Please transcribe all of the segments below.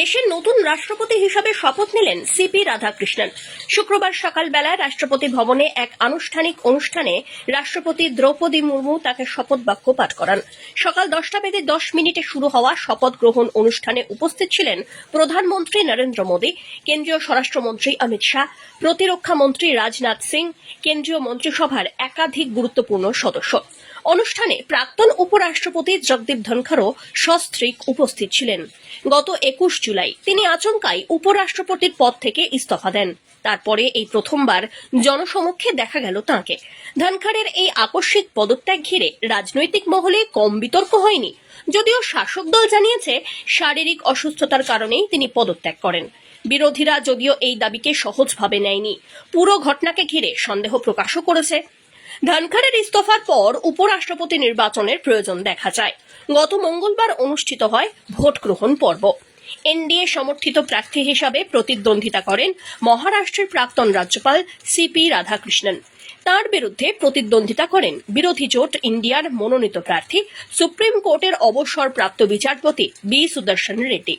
দেশের নতুন রাষ্ট্রপতি হিসাবে শপথ নিলেন সিপি রাধাকৃষ্ণন। শুক্রবার সকালবেলায় রাষ্ট্রপতি ভবনে এক আনুষ্ঠানিক অনুষ্ঠানে রাষ্ট্রপতি দ্রৌপদী মুর্মু তাকে শপথ বাক্য পাঠ করান। সকাল দশটা বেজে দশ মিনিটে শুরু হওয়া শপথ গ্রহণ অনুষ্ঠানে উপস্থিত ছিলেন প্রধানমন্ত্রী নরেন্দ্র মোদী, কেন্দ্রীয় স্বরাষ্ট্রমন্ত্রী অমিত শাহ, প্রতিরক্ষা মন্ত্রী রাজনাথ সিং, কেন্দ্রীয় মন্ত্রিসভার একাধিক গুরুত্বপূর্ণ সদস্য। অনুষ্ঠানে প্রাক্তন উপরাষ্ট্রপতি জগদীপ ধনখড়ও সস্ত্রীক উপস্থিত ছিলেন। গত একুশ জুলাই তিনি আচমকাই উপরাষ্ট্রপতির পদ থেকে ইস্তফা দেন। তারপরে এই প্রথমবার জনসমক্ষে দেখা গেল তাঁকে। ধনখড়ের এই আকস্মিক পদত্যাগ ঘিরে রাজনৈতিক মহলে কম বিতর্ক হয়নি, যদিও শাসক দল জানিয়েছে শারীরিক অসুস্থতার কারণেই তিনি পদত্যাগ করেন। বিরোধীরা যদিও এই দাবিকে সহজভাবে নেয়নি, পুরো ঘটনাকে ঘিরে সন্দেহ প্রকাশও করেছে। ধনখড়ের ইস্তফার পর উপরাষ্ট্রপতি নির্বাচনের প্রয়োজন দেখা যায়। গত মঙ্গলবার অনুষ্ঠিত হয় ভোট গ্রহণ পর্ব। এনডিএ সমর্থিত প্রার্থী হিসাবে প্রতিদ্বন্দ্বিতা করেন মহারাষ্ট্রের প্রাক্তন রাজ্যপাল সিপি রাধাকৃষ্ণন। তার বিরুদ্ধে প্রতিদ্বন্দ্বিতা করেন বিরোধী জোট ইন্ডিয়ার মনোনীত প্রার্থী, সুপ্রিম কোর্টের অবসরপ্রাপ্ত বিচারপতি বি সুদর্শন রেড্ডি।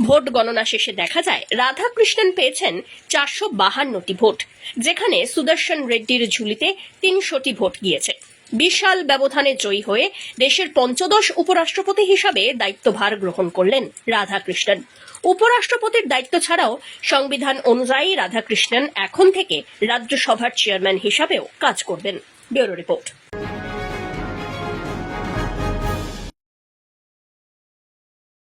ভোট গণনা শেষে দেখা যায় রাধাকৃষ্ণন পেয়েছেন চারশো বাহান্নটি ভোট, যেখানে সুদর্শন রেড্ডির ঝুলিতে তিনশোটি ভোট গিয়েছে। বিশাল ব্যবধানে জয়ী হয়ে দেশের পঞ্চদশ উপরাষ্ট্রপতি হিসাবে দায়িত্বভার গ্রহণ করলেন রাধাকৃষ্ণন। উপরাষ্ট্রপতির দায়িত্ব ছাড়াও সংবিধান অনুযায়ী রাধাকৃষ্ণন এখন থেকে রাজ্যসভার চেয়ারম্যান হিসাবেও কাজ করবেন। Bureau report.